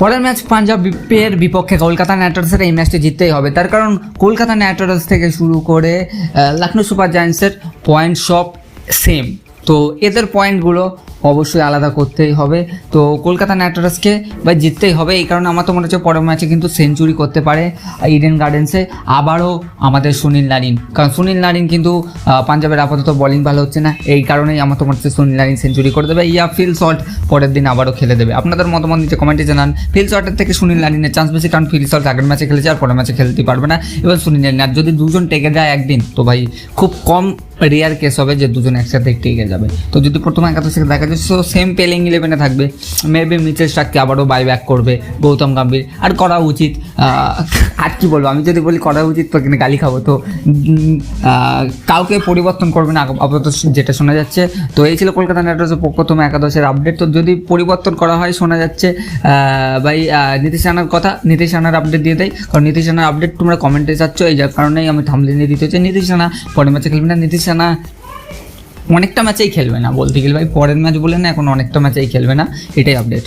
পরের ম্যাচ পাঞ্জাব পাঞ্জাবের বিপক্ষে কলকাতা নাইট রাইডার্সের এই ম্যাচটি জিততেই হবে। তার কারণ কলকাতা নাইট রাইডার্স থেকে শুরু করে লখনউ লখনৌ সুপার জায়ান্টসের পয়েন্ট সব সেম তো এদের পয়েন্টগুলো অবশ্যই আলাদা করতেই হবে। তো কলকাতা নাইট রাইডার্সকে বা জিততেই হবে, এই কারণে আমার তো মনে হচ্ছে পরের ম্যাচে কিন্তু সেঞ্চুরি করতে পারে ইডেন গার্ডেন্সে আবারও আমাদের সুনীল নারিন, কারণ সুনীল নারিন কিন্তু পাঞ্জাবের আপাতত বলিং ভালো হচ্ছে না, এই কারণেই আমার তো মনে হচ্ছে সুনীল নারিন সেঞ্চুরি করে দেবে। ইয়া ফিল শট পরের দিন আবারও খেলে দেবে। আপনাদের মতামত নিচে কমেন্টে জানান। ফিল শটের থেকে সুনীল নারিনের চান্স বেশি, কারণ ফিল শট আগের ম্যাচে খেলেছে আর পরের ম্যাচে খেলতে পারবে না। এবার সুনীল নারিন, আর যদি দুজন টেকে যায় একদিন, তো ভাই খুব কম রেয়ার কেস হবে যে দুজন একসাথে টেকে যাবে। তো যদি প্রথম একাদশে দেখা যায় সো সেম পেলিং ইলেভেনে থাকবে। মেবি মিচেল স্টাককে আবারও বাই ব্যাক করবে, গৌতম গাম্ভীর। আর করা উচিত আর কি বলব, আমি যদি বলি করা উচিত তো কিন্তু গালি খাব। তো কাউকে পরিবর্তন করবে না আপাতত যেটা শোনা যাচ্ছে। তো এই ছিল কলকাতা নাইট রাইডার্সের প্রথম একাদশের আপডেট তো যদি পরিবর্তন করা হয়, শোনা যাচ্ছে ভাই নীতিশ রানার কথা, নীতিশ রানার আপডেট দিয়ে দেয়। কারণ নীতিশ রানার আপডেট তোমরা কমেন্টে চাচ্ছ এই যার কারণেই আমি থামলে নিয়ে দিতে হচ্ছে নীতিশ রানা, পরের ম্যাচে খেলবে না। নীতিশ রানা অনেকটা ম্যাচেই খেলবে না বলতে গেলে। ভাই, পরের ম্যাচ বলে না, এখন অনেকটা ম্যাচেই খেলবে না, এটাই আপডেট